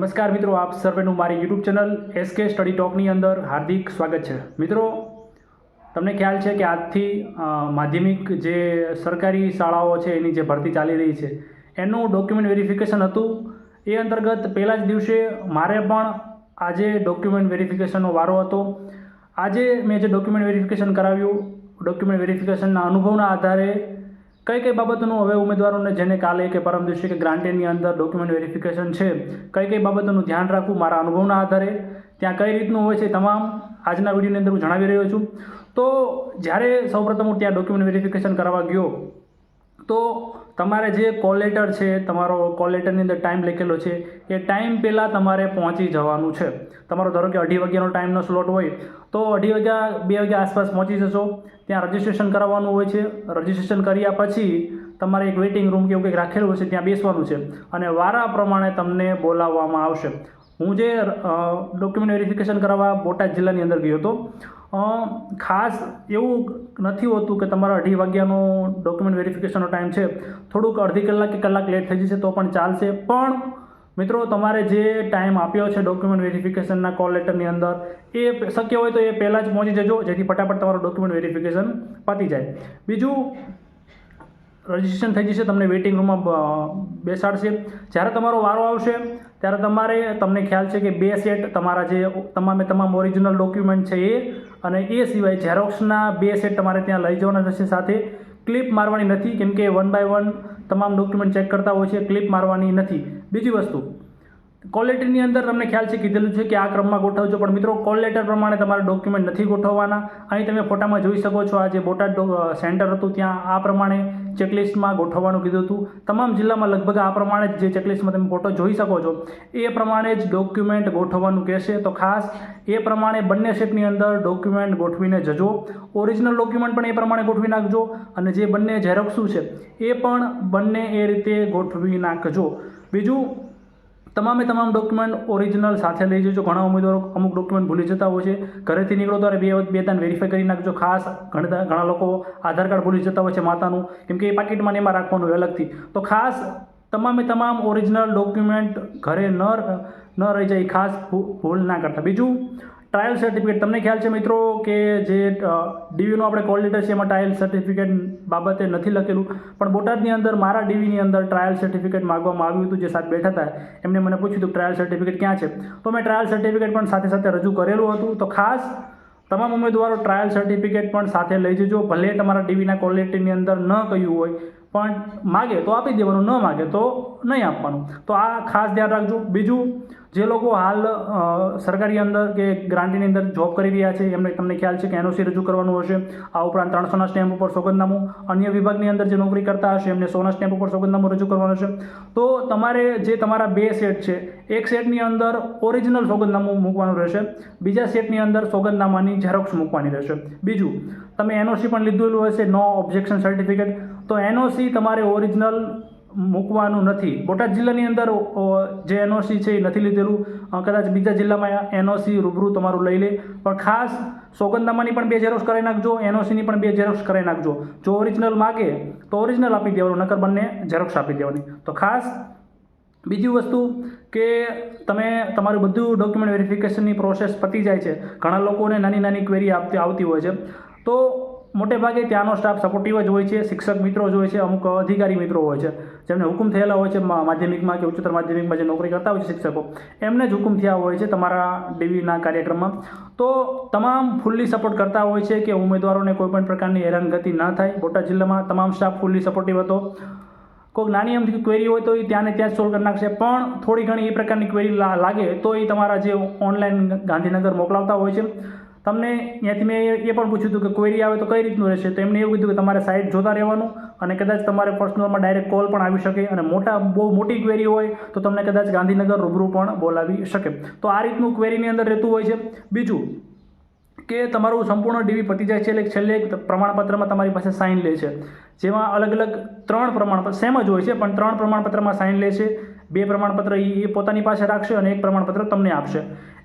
નમસ્કાર મિત્રો, આપ સર્વેનું મારી યુટ્યુબ ચેનલ એસકે સ્ટડી ટોકની અંદર હાર્દિક સ્વાગત છે. મિત્રો, તમને ખ્યાલ છે કે આજથી માધ્યમિક જે સરકારી શાળાઓ છે, એની જે ભરતી ચાલી રહી છે, એનું ડોક્યુમેન્ટ વેરિફિકેશન હતું. એ અંતર્ગત પહેલા જ દિવસે મારે પણ આજે ડોક્યુમેન્ટ વેરિફિકેશનનો વારો હતો. આજે મેં જે ડોક્યુમેન્ટ વેરિફિકેશન કરાવ્યું ડોક્યુમેન્ટ વેરિફિકેશનના અનુભવના આધારે કઈ કઈ બાબતોનું હવે ઉમેદવારોને જેને કાલે કે પરમ દિવસે કે ગ્રાન્ટેડની અંદર ડોક્યુમેન્ટ વેરિફિકેશન છે, કઈ કઈ બાબતોનું ધ્યાન રાખવું મારા અનુભવના આધારે? ત્યાં કઈ રીતનું હોય છે તમામ આજના વિડીયોની અંદર હું જણાવી રહ્યો છું. તો જ્યારે સૌપ્રથમ હું ત્યાં ડોક્યુમેન્ટ વેરિફિકેશન કરવા ગયો તો તમારે જે કોલ લેટર છે, તમારો કોલ લેટરની અંદર ટાઈમ લખેલો છે, એ ટાઈમ પહેલાં તમારે પહોંચી જવાનું છે. તમારો ધારો કે અઢી વાગ્યાનો ટાઈમનો સ્લોટ હોય, તો અઢી વાગ્યા, બે વાગ્યા આસપાસ પહોંચી જશો. ત્યાં રજિસ્ટ્રેશન કરાવવાનું હોય છે. રજિસ્ટ્રેશન કર્યા પછી તમારે એક વેઇટિંગ રૂમ કે એવું કંઈક રાખેલું હશે, ત્યાં બેસવાનું છે. અને વારા પ્રમાણે તમને બોલાવવામાં આવશે. હું જે ડોક્યુમેન્ટ વેરિફિકેશન કરાવવા બોટાદ જિલ્લાની અંદર ગયો હતો ખાસ એવું નથી હોતું કે તમારા અઢી વાગ્યાનો ડોક્યુમેન્ટ વેરિફિકેશનનો ટાઈમ છે. થોડુંક અડધી કલાક કે કલાક લેટ થઈ જશે તો પણ ચાલશે. પણ મિત્રો, તમારે જે ટાઈમ આપ્યો છે ડોક્યુમેન્ટ વેરિફિકેશનના કોલ લેટરની અંદર, એ શક્ય હોય તો એ પહેલાં જ પહોંચી જજો, જેથી ફટાફટ તમારું ડોક્યુમેન્ટ વેરિફિકેશન પતી જાય. બીજું રજિસ્ટ્રેશન થઈ જશે, તમને વેઇટિંગ રૂમમાં બેસાડશે. જ્યારે તમારો વારો આવશે, ત્યારે તમારે, તમને ખ્યાલ છે કે બે સેટ તમારા જે, તમામે તમામ ઓરિજિનલ ડોક્યુમેન્ટ છે એ અને એ સિવાય ઝેરોક્સના બે સેટ તમારે ત્યાં લઈ જવાના થશે સાથે. ક્લિપ મારવાની નથી, કેમ કે વન બાય વન તમામ ડોક્યુમેન્ટ ચેક કરતા હોય છે ક્લિપ મારવાની નથી. બીજી વસ્તુ કોલ લેટરની અંદર તમને ખ્યાલ છે, કીધેલું છે કે આ ક્રમમાં ગોઠવજો, પણ મિત્રો કોલ લેટર પ્રમાણે તમારે ડોક્યુમેન્ટ નથી ગોઠવવાના. અહીં તમે ફોટામાં જોઈ શકો છો, આ જે બોટાદ સેન્ટર હતું, ત્યાં આ પ્રમાણે ચેકલિસ્ટમાં ગોઠવવાનું કીધું હતું. તમામ જિલ્લામાં લગભગ આ પ્રમાણે જ ચેકલિસ્ટમાં તમે ફોટો જોઈ શકો છો. એ પ્રમાણે જ ડોક્યુમેન્ટ ગોઠવવાનું કહેશે. તો ખાસ, એ પ્રમાણે બંને સેટની અંદર ડોક્યુમેન્ટ ગોઠવીને જજો. ઓરિજિનલ ડોક્યુમેન્ટ પણ એ પ્રમાણે ગોઠવી નાખજો. અને જે બંને ઝેરોક્સું છે, એ પણ બંને એ રીતે ગોઠવી નાખજો. બીજું તમામે તમામ ડોક્યુમેન્ટ ઓરિજિનલ સાથે લઈ જજો. ઘણા ઉમેદવારો અમુક ડોક્યુમેન્ટ ભૂલી જતા હોય છે. ઘરેથી નીકળો ત્યારે બે બે ત્રણ વેરીફાઈ કરી નાખજો. ખાસ ઘણા ઘણા લોકો આધાર કાર્ડ ભૂલી જતા હોય છે માતાનું. કેમ કે એ પાકીટમાં એમાં રાખવાનું અલગથી. તો ખાસ તમામે તમામ ઓરિજિનલ ડોક્યુમેન્ટ ઘરે ન ન રહી જાય. ખાસ ભૂલ ના કરતા. બીજું ટ્રાયલ સર્ટિફિકેટ તમને ખ્યાલ છે મિત્રો કે જે ડીવીનો આપણે કોલ છે, એમાં ટ્રાયલ સર્ટિફિકેટ બાબતે નથી લખેલું. પણ બોટાદની અંદર, મારા ડીવીની અંદર ટ્રાયલ સર્ટિફિકેટ માગવામાં આવ્યું હતું, જે સાથે બેઠા હતા. એમને મને પૂછ્યું હતું ટ્રાયલ સર્ટિફિકેટ ક્યાં છે? તો મેં ટ્રાયલ સર્ટિફિકેટ પણ સાથે સાથે રજૂ કરેલું હતું. તો ખાસ, તમામ ઉમેદવારો ટ્રાયલ સર્ટિફિકેટ પણ સાથે લઈ જજો. ભલે તમારા ડીવીના કોલ અંદર ન કહ્યું હોય પણ માગે તો આપી દેવાનું, ન માગે તો નહીં આપવાનું. તો આ ખાસ ધ્યાન રાખજો. બીજું, જે લોકો હાલ સરકારી અંદર કે ગ્રાન્ટીની અંદર જોબ કરી રહ્યા છે, એમને તમને ખ્યાલ છે કે એનઓસી રજૂ કરવાનું હશે. આ ઉપરાંત ત્રણસોના સ્ટેમ્પ ઉપર સોગંદનામું. અન્ય વિભાગની અંદર જે નોકરી કરતા હશે, એમને સોના સ્ટેમ્પ ઉપર સોગંદનામું રજૂ કરવાનું છે તો તમારે જે તમારા બે સેટ છે, એક સેટની અંદર ઓરિજિનલ સોગંદનામું મૂકવાનું રહેશે. બીજા સેટની અંદર સોગંદનામાની ઝેરોક્સ મૂકવાની રહેશે. બીજું, તમે એનઓસી પણ લીધેલું હશે નો ઓબ્જેક્શન સર્ટિફિકેટ તો એનઓસી તમારે ઓરિજિનલ મૂકવાનું નથી. બોટાદ જિલ્લાની અંદર જે એનઓસી છે એ નથી લીધેલું. કદાચ બીજા જિલ્લામાં એનઓસી રૂબરૂ તમારું લઈ લે. પણ ખાસ સોગંદનામાની પણ બે ઝેરોક્ષ કરાવી નાખજો એનઓસીની પણ બે ઝેરોક્ષ કરાવી નાખજો. જો ઓરિજિનલ માગે, તો ઓરિજિનલ આપી દેવાનું, નકર બંને ઝેરોક્ષ આપી દેવાની. તો ખાસ બીજી વસ્તુ કે તમે, તમારું બધું ડોક્યુમેન્ટ વેરિફિકેશનની પ્રોસેસ પતી જાય છે. ઘણા લોકોને નાની નાની ક્વેરી આપતી આવતી હોય છે. તો મોટે ભાગે ત્યાંનો સ્ટાફ સપોર્ટિવ જ હોય છે, શિક્ષક મિત્રો જ હોય છે, અમુક અધિકારી મિત્રો હોય છે, જેમને હુકુમ થયેલા હોય છે માધ્યમિકમાં કે ઉચ્ચતર માધ્યમિકમાં જે નોકરી કરતા હોય છે શિક્ષકો, એમને જ હુકુમ થયા હોય છે તમારા ડીવીના કાર્યક્રમમાં. તો તમામ ફૂલ્લી સપોર્ટ કરતા હોય છે કે ઉમેદવારોને કોઈપણ પ્રકારની હેરાનગતિ ન થાય. બોટાદ જિલ્લામાં તમામ સ્ટાફ ફૂલ્લી સપોર્ટિવ હતો. કોઈક નાની અમથી ક્વેરી હોય તો એ ત્યાંને ત્યાં જ સોલ્વ કરી નાખશે, પણ થોડી ઘણી એ પ્રકારની ક્વેરી લાગે તો એ તમારા જે ઓનલાઈન ગાંધીનગર મોકલાવતા હોય છે. તમને ત્યાંથી મેં એ પણ પૂછ્યું હતું કે ક્વેરી આવે તો કઈ રીતનું રહેશે? તો એમને એવું કીધું કે તમારે સાઇટ જોતા રહેવાનું અને કદાચ તમારે પર્સનલમાં ડાયરેક્ટ કોલ પણ આવી શકે અને મોટા બહુ મોટી ક્વેરી હોય તો તમને કદાચ ગાંધીનગર રૂબરૂ પણ બોલાવી શકે. તો આ રીતનું ક્વેરીની અંદર રહેતું હોય છે. બીજું કે તમારું સંપૂર્ણ ડીવી પતી જાય છે એટલે છેલ્લે એક પ્રમાણપત્રમાં તમારી પાસે સાઇન લે છે. જેમાં અલગ અલગ ત્રણ પ્રમાણપત્ર સેમ જ હોય છે, પણ ત્રણ પ્રમાણપત્રમાં સાઇન લે છે. બે પ્રમાણપત્ર એ પોતાની પાસે રાખશે અને એક પ્રમાણપત્ર તમને આપશે.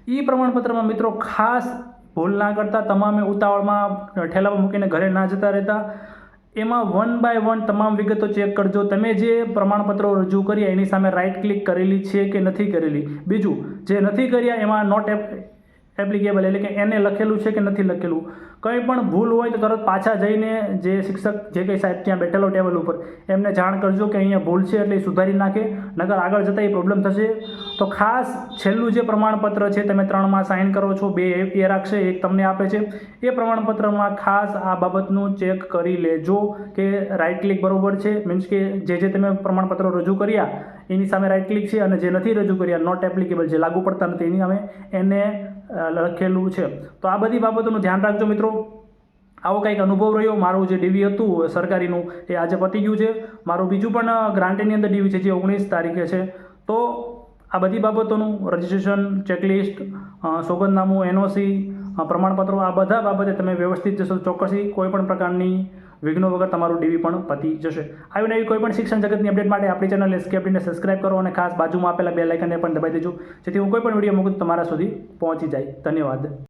એ પ્રમાણપત્રમાં મિત્રો ખાસ ભૂલ ના કરતા તમામે ઉતાવળમાં ઠેલામાં મૂકીને ઘરે ના જતા રહેતા, એમાં વન બાય વન તમામ વિગતો ચેક કરજો. તમે જે પ્રમાણપત્રો રજૂ કર્યા, એની સામે રાઇટ ક્લિક કરેલી છે કે નથી કરેલી? બીજું, જે નથી કર્યા, એમાં નોટ એપ્લિકેબલ એટલે કે એને લખેલું છે કે નથી લખેલું. કંઈ પણ ભૂલ હોય તો તરત પાછા જઈને જે શિક્ષક જે કંઈ સાહેબ ત્યાં બેઠેલો ટેબલ ઉપર, એમને જાણ કરજો કે અહીંયા ભૂલ છે એટલે એ સુધારી નાખે. નગર આગળ જતાં એ પ્રોબ્લેમ થશે. તો ખાસ છેલ્લું જે પ્રમાણપત્ર છે તમે ત્રણમાં સાઇન કરો છો, બે એ રાખશે, એક તમને આપે છે. એ પ્રમાણપત્રમાં ખાસ આ બાબતનું ચેક કરી લેજો કે રાઇટ ક્લિક બરોબર છે. મીન્સ કે જે જે તમે પ્રમાણપત્રો રજૂ કર્યા, એની સામે રાઇટ ક્લિક છે અને જે નથી રજૂ કર્યા નોટ એપ્લિકેબલ જે લાગુ પડતા નથી. એની સામે એને લખેલું છે. તો આ બધી બાબતોનું ધ્યાન રાખજો મિત્રો. આવો કંઈક અનુભવ રહ્યો, મારું જે ડીવી હતું સરકારીનું, એ આજે પતી ગયું છે. મારું બીજું પણ ગ્રાન્ટેની અંદર ડીવી છે, જે ઓગણીસ તારીખે છે. તો આ બધી બાબતોનું રજિસ્ટ્રેશન, ચેકલિસ્ટ સોગંદનામું, એનઓસી પ્રમાણપત્રો, આ બધા બાબતે તમે વ્યવસ્થિત જશો ચોક્કસી કોઈ પણ પ્રકારની વિઘ્નો વગર તમારું ડીવી પણ પતી જશે. આવી નવી કોઈ પણ શિક્ષણ જગતની અપડેટ માટે આપણી ચેનલ એસકે અપડેટને સબસ્ક્રાઇબ કરો અને ખાસ બાજુમાં આપેલા બે લાઇકનને પણ દબાઈ દેજો. જેથી હું કોઈ પણ વીડિયો મૂકું તમારા સુધી પહોંચી જાય. ધન્યવાદ.